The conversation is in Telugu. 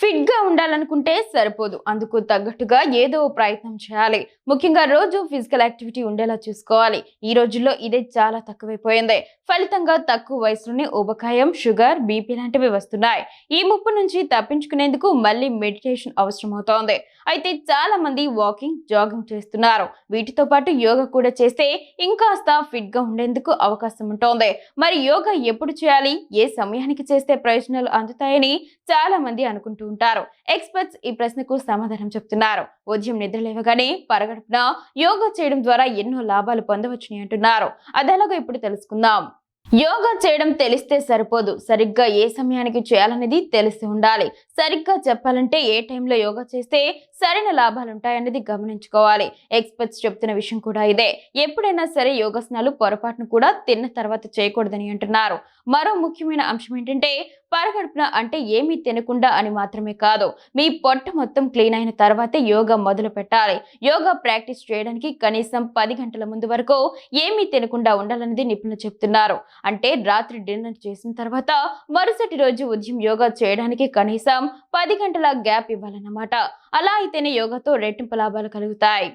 ఫిట్గా ఉండాలనుకుంటే సరిపోదు. అందుకు తగ్గట్టుగా ఏదో ప్రయత్నం చేయాలి. ముఖ్యంగా రోజు ఫిజికల్ యాక్టివిటీ ఉండేలా చూసుకోవాలి. ఈ రోజుల్లో ఇదే చాలా తక్కువైపోయింది. ఫలితంగా తక్కువ వయసులోనే ఊబకాయం షుగర్ బీపీ లాంటివి వస్తున్నాయి. ఈ ముప్పు నుంచి తప్పించుకునేందుకు మళ్ళీ మెడిటేషన్ అవసరమవుతోంది. అయితే చాలా మంది వాకింగ్ జాగింగ్ చేస్తున్నారు. వీటితో పాటు యోగా కూడా చేస్తే ఇంకాస్త ఫిట్గా ఉండేందుకు అవకాశం ఉంటుంది. మరి యోగా ఎప్పుడు చేయాలి? ఏ సమయానికి చేస్తే ప్రయోజనాలు అందుతాయని చాలా మంది అనుకుంటున్నారు ఉంటారు. ఎక్స్పర్ట్స్ ఈ ప్రశ్నకు సమాధానం చెప్తున్నారు. ఉదయం నిద్ర లేవగానే పరగడుపున యోగా చేయడం ద్వారా ఎన్నో లాభాలు పొందవచ్చని అంటున్నారు. అదెలాగో ఇప్పుడు తెలుసుకుందాం. యోగా చేయడం తెలిస్తే సరిపోదు. సరిగ్గా ఏ సమయానికి చేయాలనేది తెలిసి ఉండాలి. సరిగ్గా చెప్పాలంటే ఏ టైంలో యోగా చేస్తే సరైన లాభాలు ఉంటాయనేది గమనించుకోవాలి. ఎక్స్పర్ట్స్ చెప్తున్న విషయం కూడా ఇదే. ఎప్పుడైనా సరే యోగాసనాలు పొరపాటును కూడా తిన్న తర్వాత చేయకూడదని అంటున్నారు. మరో ముఖ్యమైన అంశం ఏంటంటే పరగడుపున అంటే ఏమీ తినకుండా అని మాత్రమే కాదు మీ పొట్ట మొత్తం క్లీన్ అయిన తర్వాతే యోగా మొదలు పెట్టాలి. యోగా ప్రాక్టీస్ చేయడానికి కనీసం పది గంటల ముందు వరకు ఏమీ తినకుండా ఉండాలనేది నిపుణులు చెప్తున్నారు. అంటే రాత్రి డిన్నర్ చేసిన తర్వాత మరుసటి రోజు ఉదయం యోగా చేయడానికి కనీసం పది గంటల గ్యాప్ ఇవ్వాలన్నమాట. అలా అయితేనే యోగాతో రెట్టింపు లాభాలు కలుగుతాయి.